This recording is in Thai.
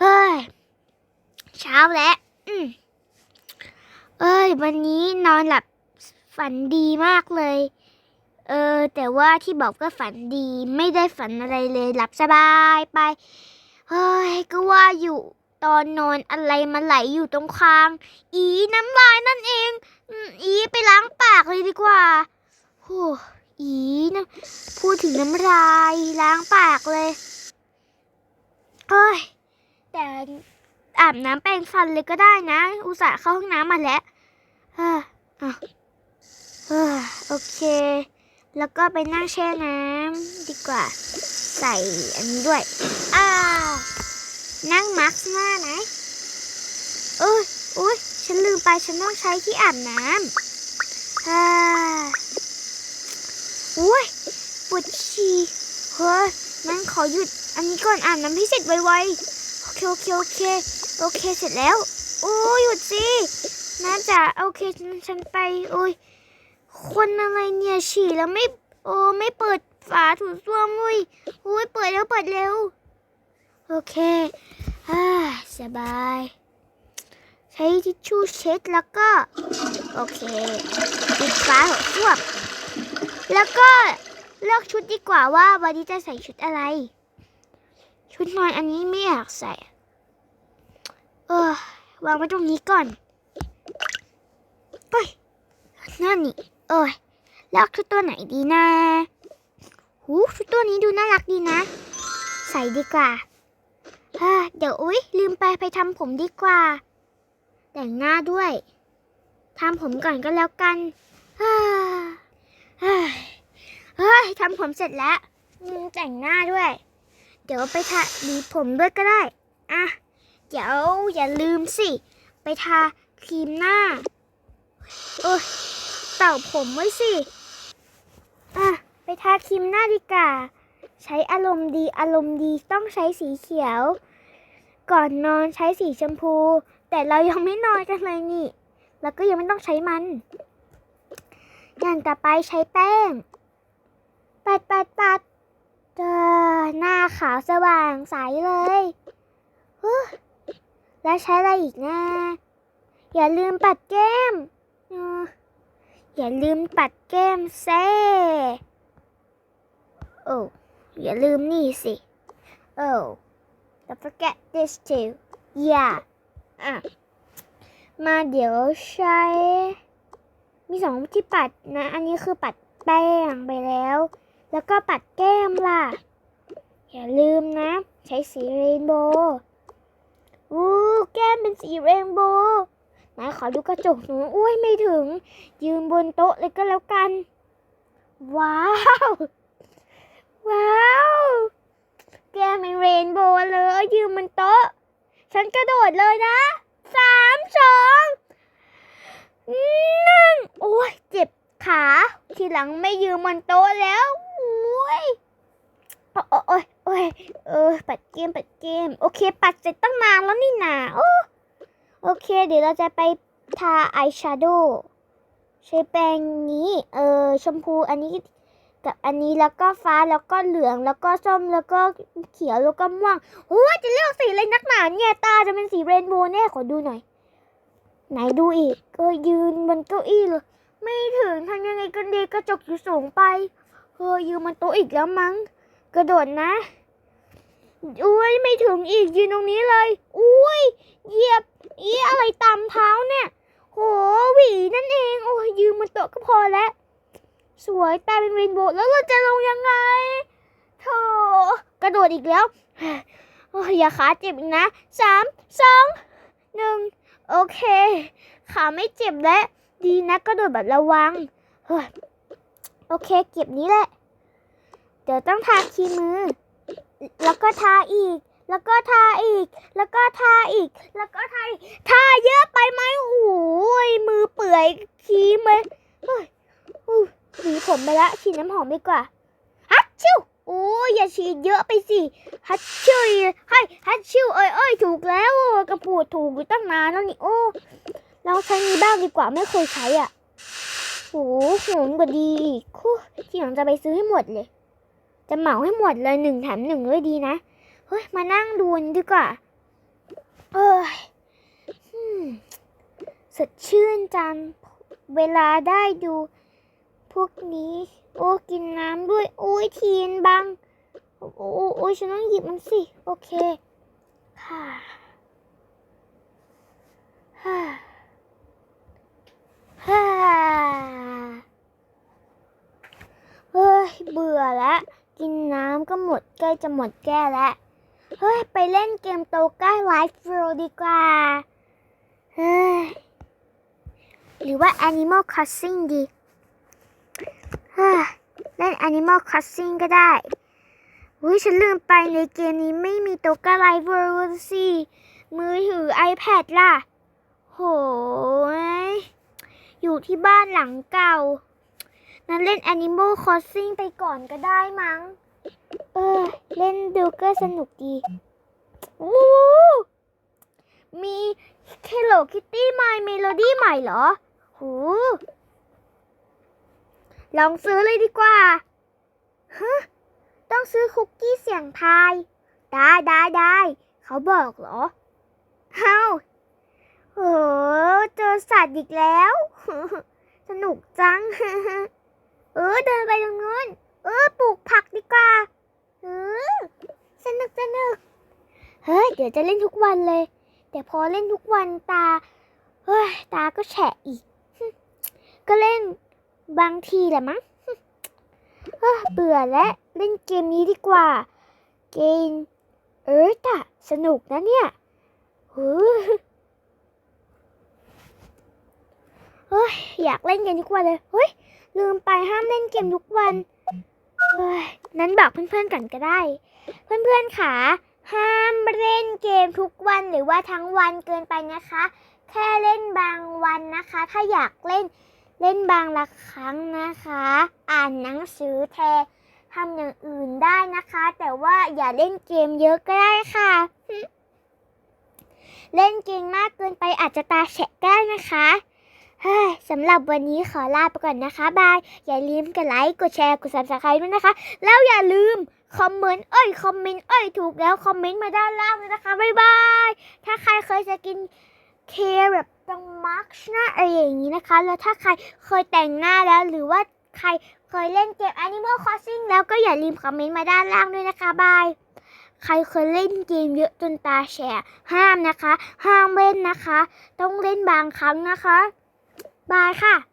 เฮ้ย เช้าแล้วเอ้ย วันนี้นอนหลับฝันดีมากเลย เออ แต่ว่าที่บอกก็ฝันดีไม่ได้ฝันอะไรเลยหลับสบายไป เฮ้ย ก็ว่าอยู่ตอนนอนอะไรมาไหลอยู่ตรงคาง อีน้ำลายนั่นเอง อีไปล้างปากเลยดีกว่าโหอีนะ พูดถึงน้ำลายล้างปากเลย เฮ้ยแต่อาบน้ำแปรงฟันเลยก็ได้นะ อุตส่าห์เข้าห้องน้ำมาแล้วเออเฮ้อโอเค แล้วก็ไปนั่งแช่น้ำดีกว่า ใส่อันนี้ด้วย อ้าวนั่งมาร์กหน้านะเอ้ยอุ้ยฉันลืมไปฉันต้องใช้ที่อาบน้ำอ่าอุ้ยปวดฉี่เฮ้ยนั่นขอหยุด อันนี้ก่อนอ่าบน้ำให้เสร็จไวๆโอเคโอเคโอเคโอเคเสร็จแล้วโอ้ยหยุดสิน่าจะโอเคฉันไปโอ้ยคนอะไรเนี่ยฉี่แล้วไม่โอ้ไม่เปิดฝาถูส้วมเว้ยโอ้ยเปิดแล้วเปิดเร็วโอเคอ่าสบาย ใช้ทิชชู่เช็ดแล้วก็โอเคปิดฝาหัวส้วมแล้วก็เลือกชุดดีกว่าว่าวันนี้จะใส่ชุดอะไร ชุดนอนอันนี้ไม่อยากใส่ เออวางไว้ตรงนี้ก่อนไปนั่นนี่ เอ้ยเลือกชุดตัวไหนดีนะหูชุดตัวนี้ดูน่ารักดีนะ ใส่ดีกว่าฮ่าเดี๋ยวอุ๊ย ลืมไปไปทำผมดีกว่า แต่งหน้าด้วยทำผมก่อนก็แล้วกันเฮ้ยเฮ้ยทำผมเสร็จแล้วแต่งหน้าด้วย ดี๋ยวไปทาดีผมด้วยก็ได้ อะ เดี๋ยวอย่าลืมสิ ไปทาครีมหน้าเออเต่าผมไว้สิ อะ ไปทาครีมหน้าดีกว่า ใช้อารมณ์ดีอารมณ์ดีต้องใช้สีเขียว ก่อนนอนใช้สีชมพู แต่เรายังไม่นอนกันเลยนี่ แล้วก็ยังไม่ต้องใช้มันอย่างต่อไปใช้แป้ง ปัดปัดปัด เจอหน้าขาวสว่างใสเลยฮึแล้วใช้อะไรอีกนะ อย่าลืมปัดแก้ม อย่าลืมปัดแก้มเซ่โอ้อย่าลืมนี่สิ oh don't forget this too yeah อะมาเดี๋ยวใช้ มีสองที่ปัดนะ อันนี้คือปัดแป้งไปแล้ว แล้วก็ปัดแก้มล่ะ อย่าลืมนะ ใช้สีเรนโบว์อู้แก้มเป็นสีเรนโบว์ไหนขอดูกระจกหนูอุ้ยไม่ถึง ยืนบนโต๊ะเลยก็แล้วกัน ว้าว ว้าว แก้มเป็นเรนโบว์เลยยืนบนโต๊ะ ฉันกระโดดเลยนะสามสองหนึ่งโอ้ยเจ็บขา ทีหลังไม่ยืนบนโต๊ะแล้ว ยโอ้โอ้ยโอ้ยเออ ปัดเกม ปัดเกม โอเค ปัดเสร็จตั้งนานแล้วนี่นาโอ้โอเค เดี๋ยวเราจะไปทาอายแชโดว์ใช้แปรงนี้ เออ ชมพูอันนี้กับอันนี้แล้วก็ฟ้าแล้วก็เหลืองแล้วก็ส้มแล้วก็เขียวแล้วก็ม่วงโอ้จะเลือกสีอะไรนักหนาเนี่ยตาจะเป็นสีเรนโบว์แน่ขอดูหน่อย ไหนดูอีก ก็ยืนบนเก้าอี้เลย ไม่ถึงทำยังไงกันดีกระจกอยู่สูงไป เฮ้ยยืนบนโตอีกแล้วมั้ง กระโดดนะ อุ้ยไม่ถึงอีกยืนตรงนี้เลย อุ้ยเหยียบอีอะไรตามเท้าเนี่ย โหหวีนั่นเอง โอ้ยยืนบนโตก็พอแล้ว สวยตาเป็นเรนโบว์แล้วเราจะลงยังไงโธ่กระโดดอีกแล้วโอ้ยอย่าขาเจ็บอีกนะสามสองหนึ่งโอเค ขาไม่เจ็บแล้ว ดีนะกระโดดแบบระวัง โอเค เก็บนี้แหละ ดี๋ยวต้องทาครีมมือ แล้วก็ทาอีก แล้วก็ทาอีก แล้วก็ทาอีก แล้วก็ทาอีก ทาเยอะไปไหมโอ้ยมือเปื่อยครีมเลยเฮ้ยหวีผมไปละฉีดน้ำหอมดีกว่าฮัตชิวโอ้ยอย่าฉีดเยอะไปสิฮัตชิวให้ฮัตชิวเอ้ยเอ้ยถูกแล้วกระพูดถูกอยู่ตั้งนานแล้วนี่โอ้เราใช้นี้บ้างดีกว่าไม่เคยใช้อะโอ้โหหอมกว่าดีคู่ที่หลังจะไปซื้อให้หมดเลย จะเหมาให้หมดเลยหนึ่งแถมหนึ่งเลยดีนะ เฮ้ย มานั่งดูนดีกว่าเอ้ยสดชื่นจัง เวลาได้ดู พวกนี้ โอ้กินน้ำด้วย โอ้ยทีนบัง โอ้โอ้โอ้ยฉันต้องหยิบมันสิ โอเค ค่ะฮ่าฮ่าเฮ้ย เบื่อแล้ว กินน้ำก็หมดใกล้จะหมดแก้แล้วเฮ้ย ไปเล่นเกมโตก้าไลฟ์โรดีกว่า เฮ้ย หรือว่า Animal Crossing ดีเฮ้ยเล่น Animal Crossing ก็ได้อุ้ยฉันลืมไปในเกมนี้ไม่มีโตก้าไลฟ์โรสิมือถือ iPad ล่ะ โหยอยู่ที่บ้านหลังเก่า นั้นเล่น Animal Crossing ไปก่อนก็ได้มั้ง เออ เล่นดูก็สนุกดีวู้มี Hello Kitty My Melody ใหม่เหรอ หู ลองซื้อเลยดีกว่า ฮะ ต้องซื้อคุกกี้เสียงทาย ได้ได้ได้เขาบอกเหรอ เฮ้าโหเจอสัตว์อีกแล้ว สนุกจัง เออเดินไปตรงนู้น เออปลูกผักดีกว่า เออสนุกสนุก เฮ้ยเดี๋ยวจะเล่นทุกวันเลย แต่พอเล่นทุกวันตา เฮ้ยตาก็แฉะอีก ก็เล่นบางทีแหละมั้งเฮ้ยเบื่อแล้วเล่นเกมนี้ดีกว่า เกมเออแต่สนุกนะเนี่ยเฮ้ยเฮ้ยอยากเล่นเกมทุกวันเลย เฮ้ย ลืมไปห้ามเล่นเกมทุกวันเฮ้ยนั้นบอกเพื่อนๆกันก็ได้ เพื่อนๆค่ะห้ามเล่นเกมทุกวันหรือว่าทั้งวันเกินไปนะคะ แค่เล่นบางวันนะคะ ถ้าอยากเล่นเล่นบางละครั้งนะคะ อ่านหนังสือแทนทำอย่างอื่นได้นะคะ แต่ว่าอย่าเล่นเกมเยอะก็ได้ค่ะ เล่นเกมมากเกินไปอาจจะตาแฉะได้นะคะ เฮ้ยสำหรับวันนี้ขอลาไปก่อนนะคะ บาย อย่าลืมกดไลค์ กดแชร์ กด subscribe ด้วยนะคะ แล้วอย่าลืมคอมเมนต์ เอ้ย คอมเมนต์ เอ้ย ถูกแล้ว คอมเมนต์มาด้านล่างเลยนะคะ บายบาย ถ้าใครเคยจะกินเคแบบตรงมาร์กหน้าอะไรอย่างนี้นะคะ แล้วถ้าใครเคยแต่งหน้าแล้ว หรือว่าใครเคยเล่นเกม Animal Crossing แล้วก็อย่าลืมคอมเมนต์มาด้านล่างด้วยนะคะ บาย ใครเคยเล่นเกมเยอะจนตาแฉะห้ามนะคะ ห้ามเล่นนะคะ ต้องเล่นบางครั้งนะคะ บายค่ะ